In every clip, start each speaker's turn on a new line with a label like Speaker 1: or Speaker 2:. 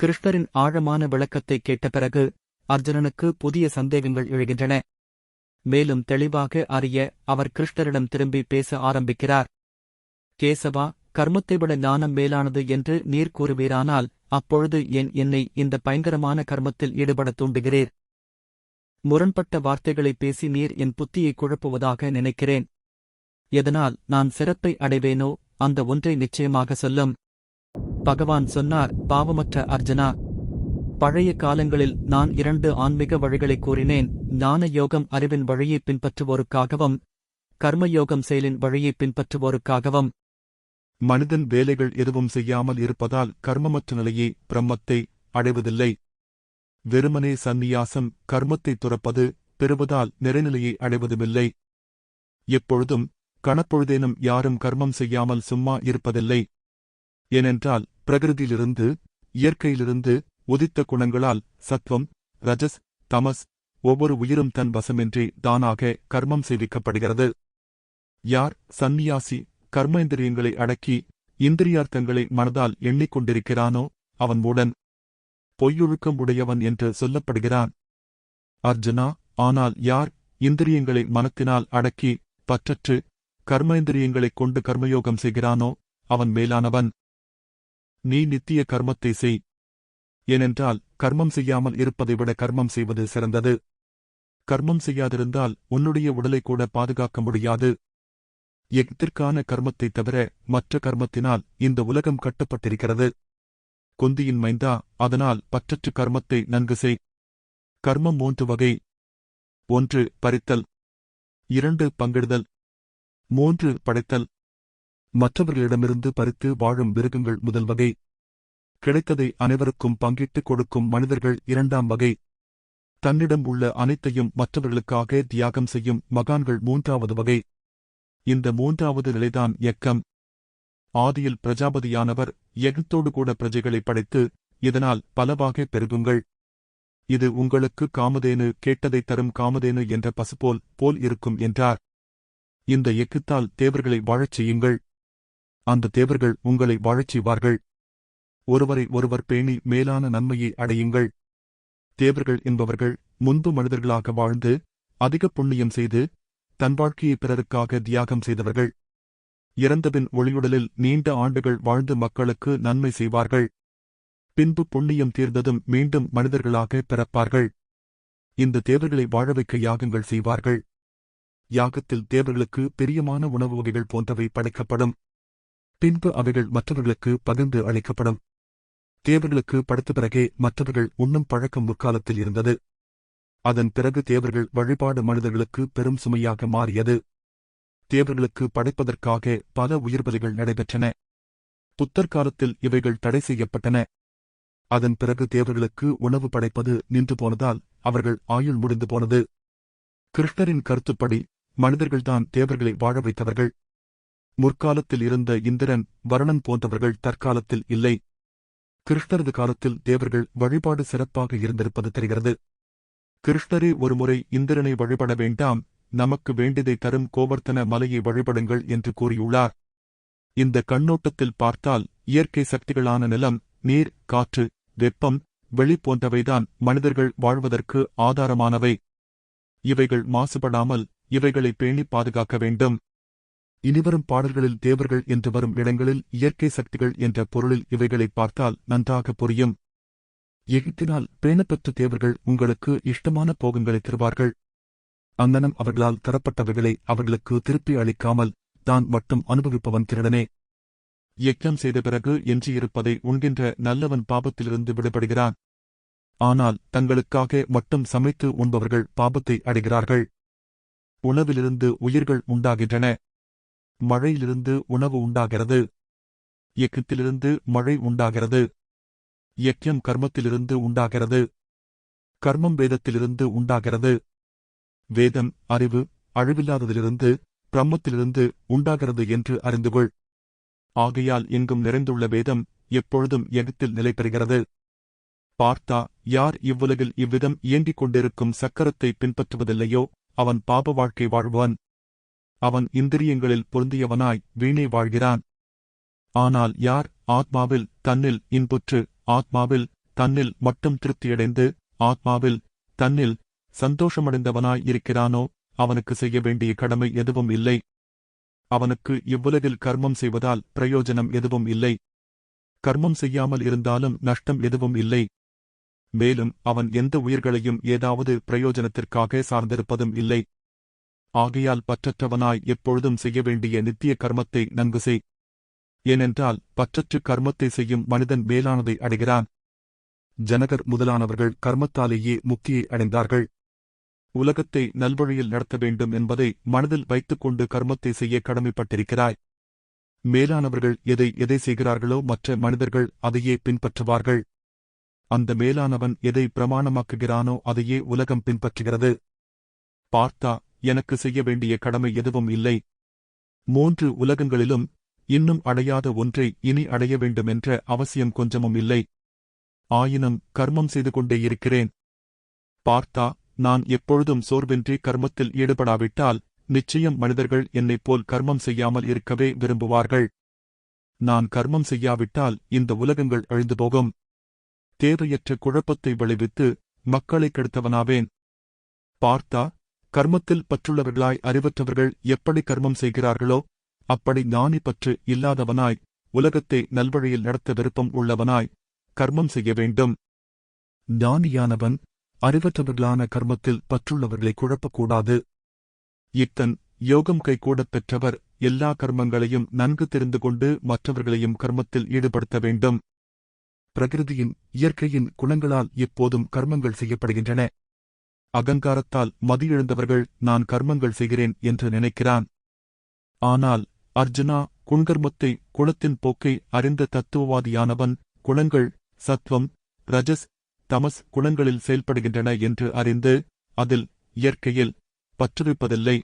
Speaker 1: கிருஷ்ணரின் ஆழமான விளக்கத்தை கேட்ட பிறகு அர்ஜுனனுக்கு புதிய சந்தேகங்கள் எழுகின்றன. மேலும் தெளிவாக அறிய அவர் கிருஷ்ணரிடம் திரும்பி பேச ஆரம்பிக்கிறார். கேசவா கர்மத்தை விட ஞானம் மேலானது என்று நீர் கூறுவீரானால் அப்பொழுது என் என்னை இந்த பயங்கரமான கர்மத்தில் ஈடுபட தூண்டுகிறீர்? முரண்பட்ட வார்த்தைகளை பேசி நீர் என் புத்தியை குழப்புவதாக நினைக்கிறேன். எதனால் நான் சிறப்பை அடைவேனோ அந்த ஒன்றை நிச்சயமாக சொல்லும். பகவான் சொன்னார் பாவமற்ற அர்ஜுனா பழைய காலங்களில் நான் இரண்டு ஆன்மீக வழிகளை கூறினேன். ஞான யோகம் அறிவின் வழியை பின்பற்றுவோருக்காகவும் கர்மயோகம் செயலின் வழியை பின்பற்றுவோருக்காகவும்.
Speaker 2: மனிதன் வேலைகள் எதுவும் செய்யாமல் இருப்பதால் கர்மமற்ற நிலையை பிரம்மத்தை அடைவதில்லை. வெறுமனே சந்நியாசம் கர்மத்தை துறப்பது பெறுவதால் நிறைநிலையை அடைவதுமில்லை. எப்பொழுதும் கணப்பொழுதேனும் யாரும் கர்மம் செய்யாமல் சும்மா இருப்பதில்லை. ஏனென்றால் பிரகிருதியிலிருந்து இயற்கையிலிருந்து உதித்த குணங்களால் சத்வம் ரஜஸ் தமஸ் ஒவ்வொரு உயிரும் தன் வசமின்றி தானாக கர்மம் செய்விக்கப்படுகிறது. யார் சந்நியாசி கர்மேந்திரியங்களை அடக்கி இந்திரியார்த்தங்களை மனதால் எண்ணிக்கொண்டிருக்கிறானோ அவன் மூடன். பொய்யொழுக்கம் உடையவன் என்று சொல்லப்படுகிறான். அர்ஜுனா ஆனால் யார் இந்திரியங்களை மனத்தினால் அடக்கி பற்றற்று கர்மேந்திரியங்களைக் கொண்டு கர்மயோகம் செய்கிறானோ அவன் மேலானவன். நீ நித்திய கர்மத்தை செய். ஏனென்றால் கர்மம் செய்யாமல் இருப்பதை விட கர்மம் செய்வது சிறந்தது. கர்மம் செய்யாதிருந்தால் உன்னுடைய உடலை கூட பாதுகாக்க முடியாது. எத்திற்கான கர்மத்தைத் தவிர மற்ற கர்மத்தினால் இந்த உலகம் கட்டப்பட்டிருக்கிறது. குந்தியின் மைந்தா அதனால் பற்றற்று கர்மத்தை நன்கு செய். கர்மம் மூன்று வகை. ஒன்று பறித்தல். இரண்டு பங்கிடுதல். மூன்று படைத்தல். மற்றவர்களிடமிருந்து பறித்து வாழும் மிருகங்கள் முதல் வகை. கிடைத்ததை அனைவருக்கும் பங்கிட்டுக் கொடுக்கும் மனிதர்கள் இரண்டாம் வகை. தன்னிடம் உள்ள அனைத்தையும் மற்றவர்களுக்காக தியாகம் செய்யும் மகான்கள் மூன்றாவது வகை. இந்த மூன்றாவது நிலைதான் எக்கம். ஆதியில் பிரஜாபதியானவர் யகத்தோடு கூட பிரஜைகளை படைத்து இதனால் பலவாக பெருகுங்கள். இது உங்களுக்கு காமதேனு கேட்டதை தரும் காமதேனு என்ற பசுபோல் போல் இருக்கும் என்றார். இந்த எக்குத்தால் தேவர்களை வாழச் செய்யுங்கள். அந்த தேவர்கள் உங்களை வாழச் செய்வார்கள் ஒருவரை ஒருவர் பேணி மேலான நன்மையை அடையுங்கள். தேவர்கள் என்பவர்கள் முன்பு மனிதர்களாக வாழ்ந்து அதிக புண்ணியம் செய்து தன் வாழ்க்கையை பிறருக்காக தியாகம் செய்தவர்கள். இறந்தபின் ஒளியுடலில் நீண்ட ஆண்டுகள் வாழ்ந்து மக்களுக்கு நன்மை செய்வார்கள். பின்பு புண்ணியம் தீர்ந்ததும் மீண்டும் மனிதர்களாக பிறப்பார்கள். இந்த தேவர்களை வாழ வைக்க யாகங்கள் செய்வார்கள். யாகத்தில் தேவர்களுக்கு பிரியமான உணவு வகைகள் போன்றவை படைக்கப்படும். பின்பு அவைகள் மற்றவர்களுக்கு பகிர்ந்து அளிக்கப்படும். தேவர்களுக்கு படைத்த பிறகே மற்றவர்கள் உண்ணும் பழக்கம் முற்காலத்தில் இருந்தது. அதன் பிறகு தேவர்கள் வழிபாடு மனிதர்களுக்கு பெரும் சுமையாக மாறியது. தேவர்களுக்கு படைப்பதற்காக பல உயிர்பலிகள் நடைபெற்றன. புத்தர் காலத்தில் இவைகள் தடை செய்யப்பட்டன. அதன் பிறகு தேவர்களுக்கு உணவு படைப்பது நின்று போனதால் அவர்கள் ஆயுள் முடிந்து போனது. கிருஷ்ணரின் கருத்துப்படி மனிதர்கள்தான் தேவர்களை வாழ வைத்தவர்கள். முற்காலத்தில் இருந்த இந்திரன் வருணன் போன்றவர்கள் தற்காலத்தில் இல்லை. கிருஷ்ணரது காலத்தில் தேவர்கள் வழிபாடு சிறப்பாக இருந்திருப்பது தெரிகிறது. கிருஷ்ணரே ஒருமுறை இந்திரனை வழிபட வேண்டாம். நமக்கு வேண்டியதை தரும் கோவர்த்தன மலையை வழிபடுங்கள் என்று கூறியுள்ளார். இந்த கண்ணோட்டத்தில் பார்த்தால் இயற்கை சக்திகளான நிலம் நீர் காற்று வெப்பம் வெளி போன்றவைதான் மனிதர்கள் வாழ்வதற்கு ஆதாரமானவை. இவைகள் மாசுபடாமல் இவைகளை பேணி பாதுகாக்க வேண்டும். இனிவரும் பாடல்களில் தேவர்கள் என்று வரும் இடங்களில் இயற்கை சக்திகள் என்ற பொருளில் இவைகளை பார்த்தால் நன்றாக புரியும். எகிப்தினால் பேணப்பெற்ற தேவர்கள் உங்களுக்கு இஷ்டமான போகங்களை தருவார்கள். அந்தனம் அவர்களால் தரப்பட்டவைகளை அவர்களுக்கு திருப்பி அளிக்காமல் தான் மட்டும் அனுபவிப்பவன் திருடனே. யக்ஞம் செய்த பிறகு எஞ்சியிருப்பதை உண்கின்ற நல்லவன் பாபத்திலிருந்து விடுபடுகிறான். ஆனால் தங்களுக்காக மட்டும் சமைத்து உண்பவர்கள் பாபத்தை அடைகிறார்கள். உணவிலிருந்து உயிர்கள் உண்டாகின்றன. மழையிலிருந்து உணவு உண்டாகிறது. இயக்கத்திலிருந்து மழை உண்டாகிறது. யக்ஞம் கர்மத்திலிருந்து உண்டாகிறது. கர்மம் வேதத்திலிருந்து உண்டாகிறது. வேதம் அறிவு அழிவில்லாததிலிருந்து பிரம்மத்திலிருந்து உண்டாகிறது என்று அறிந்துகொள். ஆகையால் எங்கும் நிறைந்துள்ள வேதம் எப்பொழுதும் எகத்தில் நிலை பெறுகிறது. பார்த்தா யார் இவ்வுலகில் இவ்விதம் இயங்கிக் கொண்டிருக்கும் சக்கரத்தை பின்பற்றுவதில்லையோ அவன் பாப வாழ்க்கை வாழ்வான். அவன் இந்திரியங்களில் பொருந்தியவனாய் வீணே வாழ்கிறான். ஆனால் யார் ஆத்மாவில் தன்னில் இன்புற்று ஆத்மாவில் தன்னில் மட்டும் திருப்தியடைந்து ஆத்மாவில் தன்னில் சந்தோஷமடைந்தவனாய் இருக்கிறானோ அவனுக்கு செய்ய வேண்டிய கடமை எதுவும் இல்லை. அவனுக்கு இவ்வுலகில் கர்மம் செய்வதால் பிரயோஜனம் எதுவும் இல்லை. கர்மம் செய்யாமல் இருந்தாலும் நஷ்டம் எதுவும் இல்லை. மேலும் அவன் எந்த உயிர்களையும் ஏதாவது பிரயோஜனத்திற்காக சார்ந்திருப்பதும் இல்லை. ஆகையால் பற்றற்றவனாய் எப்பொழுதும் செய்ய வேண்டிய நித்திய கர்மத்தை நன்கு செய். ஏனென்றால் பற்றற்று கர்மத்தை செய்யும் மனிதன் மேலானதை அடைகிறான். ஜனகர் முதலானவர்கள் கர்மத்தாலேயே முக்தியை அடைந்தார்கள். உலகத்தை நல்வழியில் நடத்த வேண்டும் என்பதை மனதில் வைத்துக் கொண்டு கர்மத்தை செய்ய கடமைப்பட்டிருக்கிறாய். மேலானவர்கள் எதை எதை செய்கிறார்களோ மற்ற மனிதர்கள் அதையே பின்பற்றுவார்கள். அந்த மேலானவன் எதை பிரமாணமாக்குகிறானோ அதையே உலகம் பின்பற்றுகிறது. பார்த்தா எனக்கு செய்ய வேண்டிய கடமை எதுவும் இல்லை. மூன்று உலகங்களிலும் இன்னும் அடையாத ஒன்றை இனி அடைய வேண்டுமென்ற அவசியம் கொஞ்சமும் இல்லை. ஆயினும் கர்மம் செய்து கொண்டே இருக்கிறேன். பார்த்தா நான் எப்பொழுதும் சோர்வின்றி கர்மத்தில் ஈடுபடாவிட்டால் நிச்சயம் மனிதர்கள் என்னைப் போல் கர்மம் செய்யாமல் இருக்கவே விரும்புவார்கள். நான் கர்மம் செய்யாவிட்டால் இந்த உலகங்கள் அழிந்து போகும். தேவையற்ற குழப்பத்தை விளைவித்து மக்களை கெடுத்தவனாவேன். பார்த்தா கர்மத்தில் பற்றுள்ளவர்களாய் அறிவற்றவர்கள் எப்படி கர்மம் செய்கிறார்களோ அப்படி ஞானி பற்று இல்லாதவனாய் உலகத்தை நல்வழியில் நடத்த விருப்பம் உள்ளவனாய் கர்மம் செய்ய வேண்டும். ஞானியானவன் அறிவற்றவர்களான கர்மத்தில் பற்றுள்ளவர்களை குழப்பக்கூடாது. இத்தன் யோகம் கைகூடப் பெற்றவர் எல்லா கர்மங்களையும் நன்கு தெரிந்து கொண்டு மற்றவர்களையும் கர்மத்தில் ஈடுபடுத்த வேண்டும். பிரகிருதியின் இயற்கையின் குணங்களால் எப்போதும் கர்மங்கள் செய்யப்படுகின்றன. அகங்காரத்தால் மதியிழந்தவர்கள் நான் கர்மங்கள் செய்கிறேன் என்று நினைக்கிறான். ஆனால் அர்ஜுனா குண்கர்மத்தை குணத்தின் போக்கை அறிந்த தத்துவவாதியானவன் குணங்கள் சத்வம் ரஜஸ் தமஸ் குணங்களில் செயல்படுகின்றன என்று அறிந்து அதில் இயற்கையில் பற்றுவிப்பதில்லை.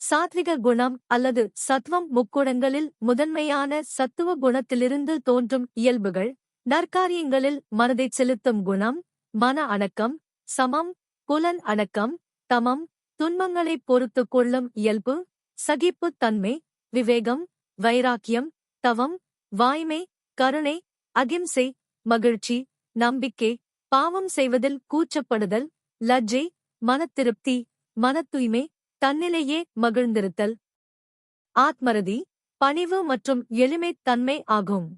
Speaker 3: சாத்விக குணம் அல்லது சத்வம் முக்குணங்களில் முதன்மையான சத்துவ குணத்திலிருந்து தோன்றும் இயல்புகள் நற்காரியங்களில் மனதைச் செலுத்தும் குணம் மன அடக்கம் சமம் புலன் அடக்கம் தமம் துன்பங்களைப் பொறுத்துக் கொள்ளும் இயல்பு சகிப்புத் தன்மை விவேகம் வைராக்கியம் தவம் வாய்மை கருணை அகிம்சை மகிழ்ச்சி நம்பிக்கை பாவம் செய்வதில் கூச்சப்படுதல் லஜ்ஜை மனத்திருப்தி மனத்தூய்மை தன்னிலையே மகிழ்ந்திருத்தல். ஆத்மரதி பணிவு மற்றும் எளிமைத் தன்மை ஆகும்.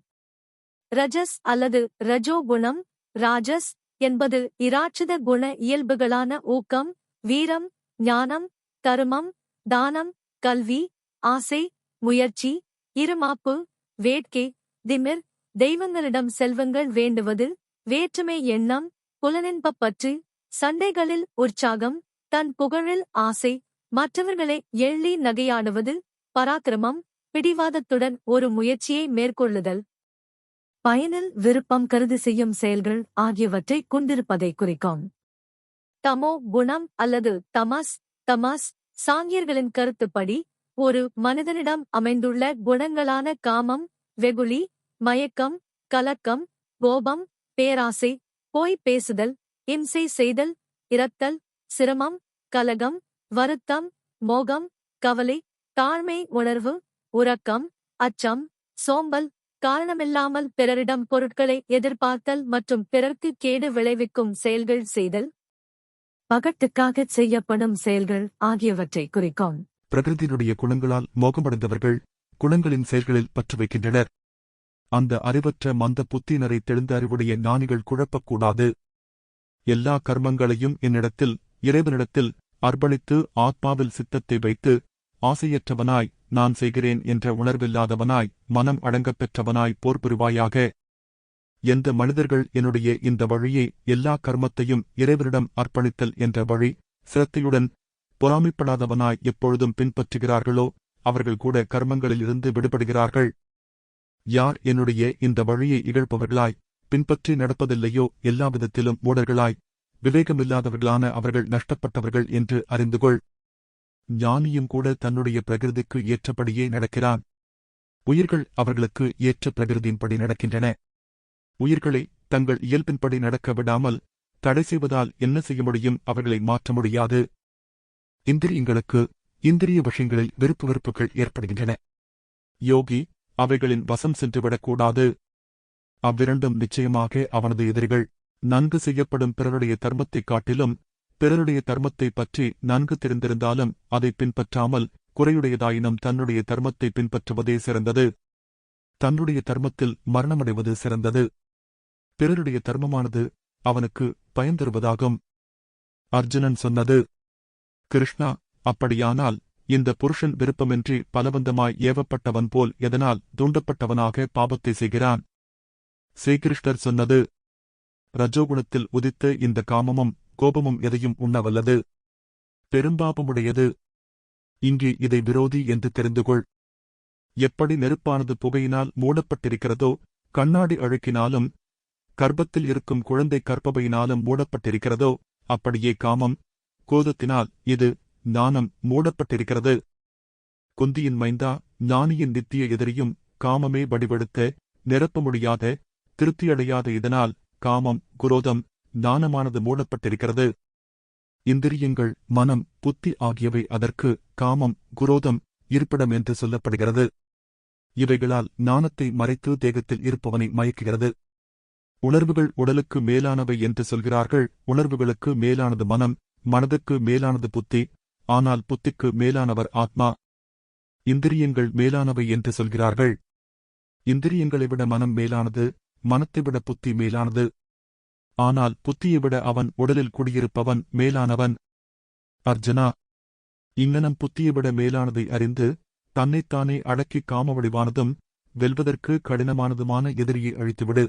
Speaker 3: ரஜஸ் அல்லது ரஜோ குணம் ராஜஸ் என்பது இராட்சத குண இயல்புகளான ஊக்கம் வீரம் ஞானம் தருமம் தானம் கல்வி ஆசை முயற்சி இருமாப்பு வேட்கை திமிர் தெய்வங்களிடம் செல்வங்கள் வேண்டுவது வேற்றுமை எண்ணம் புலனின்பப் பற்று சண்டைகளில் உற்சாகம் தன் புகழில் ஆசை மற்றவர்களை எள்ளி நகையாடுவது பராக்கிரமம் பிடிவாதத்துடன் ஒரு முயற்சியை மேற்கொள்ளுதல். பயனில் விருப்பம் கருதி செய்யும் செயல்கள் ஆகியவற்றை கொண்டிருப்பதை குறிக்கும். தமோ குணம் அல்லது தமஸ் தமஸ் சாங்கியர்களின் கருத்துப்படி ஒரு மனிதனிடம் அமைந்துள்ள குணங்களான காமம் வெகுளி மயக்கம் கலக்கம் கோபம் பேராசை போய் பேசுதல் இம்சை செய்தல் இரத்தல் சிரமம் கலகம் வருத்தம் மோகம் கவலை தாழ்மை உணர்வு உறக்கம் அச்சம் சோம்பல் காரணமில்லாமல் பிறரிடம் பொருட்களை எதிர்பார்த்தல் மற்றும் பிறர்க்கு கேடு விளைவிக்கும் செயல்கள் செய்தல் பகட்டுக்காக செய்யப்படும் செயல்கள் ஆகியவற்றை குறிக்கும்.
Speaker 2: பிரகிருதியினுடைய குணங்களால் மோகமடைந்தவர்கள் குணங்களின் செயல்களில் பற்று வைக்கின்றனர். அந்த அறிவற்ற மந்த புத்தியினரை தெளிந்த அறிவுடைய ஞானிகள் குழப்பக்கூடாது. எல்லா கர்மங்களையும் என்னிடத்தில் இறைவனிடத்தில் அர்ப்பணித்து ஆத்மாவில் சித்தத்தை வைத்து ஆசையற்றவனாய் நான் செய்கிறேன் என்ற உணர்வில்லாதவனாய் மனம் அடங்கப் பெற்றவனாய் போர் புரிவாயாக. எந்த மனிதர்கள் என்னுடைய இந்த வழியை எல்லா கர்மத்தையும் இறைவனிடம் அர்ப்பணித்தல் என்ற வழி சிரத்தையுடன் பொறாமைப்படாதவனாய் எப்பொழுதும் பின்பற்றுகிறார்களோ அவர்கள் கூட கர்மங்களிலிருந்து விடுபடுகிறார்கள். யார் என்னுடைய இந்த வழியை இகழ்பவர்களாய் பின்பற்றி நடப்பதில்லையோ எல்லா விதத்திலும் மூடர்களாய். விவேகமில்லாதவர்களான அவர்கள் நஷ்டப்பட்டவர்கள் என்று அறிந்து கொள் ஞானியும் கூட தன்னுடைய பிரகிருதிக்கு ஏற்றபடியே நடக்கிறான். உயிர்கள் அவர்களுக்கு ஏற்ற பிரகிருதியின்படி நடக்கின்றன. உயிர்களை தங்கள் இயல்பின்படி நடக்க விடாமல் தடை செய்வதால் என்ன செய்ய முடியும்? அவர்களை மாற்ற முடியாது. இந்திரியங்களுக்கு இந்திரிய விஷயங்களில் விருப்பு வெறுப்புகள் ஏற்படுகின்றன. யோகி அவைகளின் வசம் சென்றுவிடக்கூடாது அவ்விரண்டும் நிச்சயமாக அவனது எதிரிகள் நன்கு செய்யப்படும் பிறருடைய தர்மத்தைக் காட்டிலும் பிறருடைய தர்மத்தைப் பற்றி நன்கு தெரிந்திருந்தாலும் அதை பின்பற்றாமல் குறையுடையதாயினும் தன்னுடைய தர்மத்தை பின்பற்றுவதே சிறந்தது. தன்னுடைய தர்மத்தில் மரணமடைவது சிறந்தது. பிறருடைய தர்மமானது அவனுக்கு பயன் தருவதாகும். அர்ஜுனன் சொன்னது கிருஷ்ணா அப்படியானால் இந்த புருஷன் விருப்பமின்றி பலவந்தமாய் ஏவப்பட்டவன் போல் எதனால் தூண்டப்பட்டவனாக பாபத்தை செய்கிறான்? ஸ்ரீகிருஷ்ணர் சொன்னது ரஜோகுணத்தில் உதித்த இந்த காமமும் கோபமும் எதையும் உண்ணவல்லது. பெரும்பாபமுடையது. இங்கு இதை விரோதி என்று தெரிந்து கொள் எப்படி நெருப்பானது புகையினால் மூடப்பட்டிருக்கிறதோ கண்ணாடி அழுக்கினாலும் கர்ப்பத்தில் இருக்கும் குழந்தை கற்பபையினாலும் மூடப்பட்டிருக்கிறதோ அப்படியே காமம். கோதத்தினால் இது நாணம் மூடப்பட்டிருக்கிறது. குந்தியின் மைந்தா ஞானியின் நித்திய எதிரியும் காமமே வடிவெடுத்த நிரப்ப முடியாத திருப்தியடையாத இதனால் காமம் குரோதம் நாணமானது மூடப்பட்டிருக்கிறது. இந்திரியங்கள் மனம் புத்தி ஆகியவை அதற்கு காமம் குரோதம் இருப்பிடம் என்று சொல்லப்படுகிறது. இவைகளால் நாணத்தை மறைத்து தேகத்தில் இருப்பவனை மயக்குகிறது. உணர்வுகள் உடலுக்கு மேலானவை என்று சொல்கிறார்கள். உணர்வுகளுக்கு மேலானது மனம் மனதுக்கு மேலானது புத்தி ஆனால் புத்திக்கு மேலானவர் ஆத்மா. இந்திரியங்கள் மேலானவை என்று சொல்கிறார்கள். இந்திரியங்களை விட மனம் மேலானது மனத்தை விட புத்தி மேலானது. ஆனால் புத்தியைவிட அவன் உடலில் குடியிருப்பவன் மேலானவன். அர்ஜுனா இங்ஙனம் புத்தியைவிட மேலானதை அறிந்து தன்னைத்தானே அடக்கிக் காமவடிவானதும் வெல்வதற்கு கடினமானதுமான எதிரியை அழித்துவிடு.